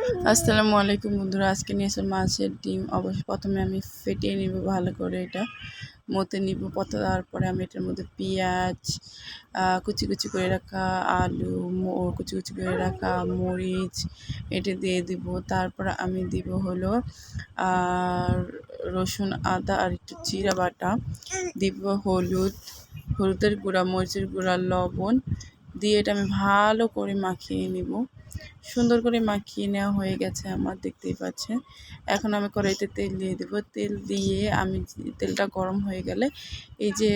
আসসালামু আলাইকুম বন্ধুরা, আজকে নিয়ে এসে মাছের ডিম। অবশ্যই প্রথমে আমি ফেটিয়ে নিব ভালো করে এটা, মতে নিব পথ, তারপরে আমি এটার মধ্যে পেঁয়াজ কুচি কুচি করে রাখা আলু কুচি কুচি করে রাখা মরিচ, এটা দিয়ে দিব। তারপর আমি দিব হলো রসুন, আদা আর একটু জিরা বাটা। দিব হলুদ, হলুদের গুঁড়া, মরিচের গুঁড়া, লবণ। দিয়ে এটা আমি ভালো করে মাখিয়ে নিব। সুন্দর করে মাখিয়ে নেওয়া হয়ে গেছে আমার, দেখতেই পাচ্ছেন। এখন আমি কড়াইতে তেল দিয়ে দেবো। তেল দিয়ে আমি তেলটা গরম হয়ে গেলে এই যে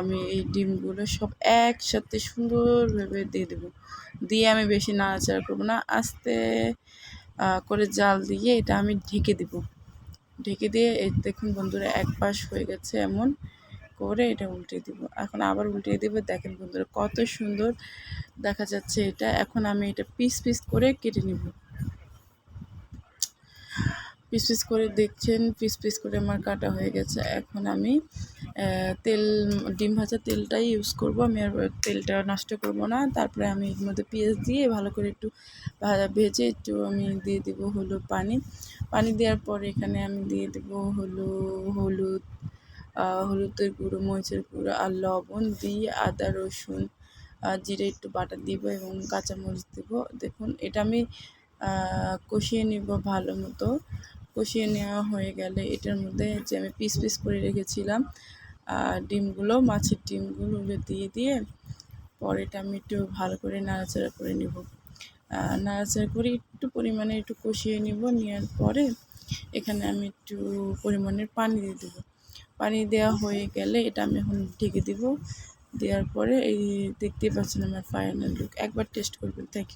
আমি এই ডিমগুলো সব একসাথে সুন্দরভাবে দিয়ে দেবো। দিয়ে আমি বেশি নাড়াচাড়া করব না, আস্তে করে জাল দিয়ে এটা আমি ঢেকে দেবো। ঢেকে দিয়ে এই দেখুন বন্ধুরা, এক পাশ হয়ে গেছে এমন করে এটা উল্টে দিব। এখন আবার উল্টে দেবো। দেখেন বন্ধুরা, কত সুন্দর দেখা যাচ্ছে এটা। এখন আমি এটা পিস পিস করে কেটে নিব। পিস পিস করে দেখছেন, পিস পিস করে আমার কাটা হয়ে গেছে। এখন আমি তেল, ডিম ভাজা তেলটাই ইউজ করব। আমি আর তেলটা নষ্ট করব না। তারপরে আমি এর মধ্যে পেঁয়াজ দিয়ে ভালো করে একটু ভাজা ভেজে একটু আমি দিয়ে দেব হলো পানি। পানি দেওয়ার পরে এখানে আমি দিয়ে দেব হলো, হলুদ হলুদের গুঁড়ো, মরিচের গুঁড়ো আর লবণ দিয়ে আদা, রসুন জিরে একটু বাটা দিব এবং কাঁচামরিচ দিব। দেখুন, এটা আমি কষিয়ে নিব ভালো মতো। কষিয়ে নেওয়া হয়ে গেলে এটার মধ্যে যে আমি পিস পিস করে রেখেছিলাম আর ডিমগুলো, মাছের ডিমগুলো দিয়ে দিয়ে পরে এটা আমি একটু ভালো করে নাড়াচাড়া করে নিব। নাড়াচাড়া করে একটু পরিমাণে একটু কষিয়ে নিব, নেওয়ার পরে এখানে আমি একটু পরিমাণের পানি দিয়ে দেবো। পানি দেওয়া হয়ে গেলে এটা আমি এখন ঢেকে দিব। দেওয়ার পরে এই দেখতেই পাচ্ছেন আমার ফাইনাল লুক একবার টেস্ট করবেন থ্যাংক ইউ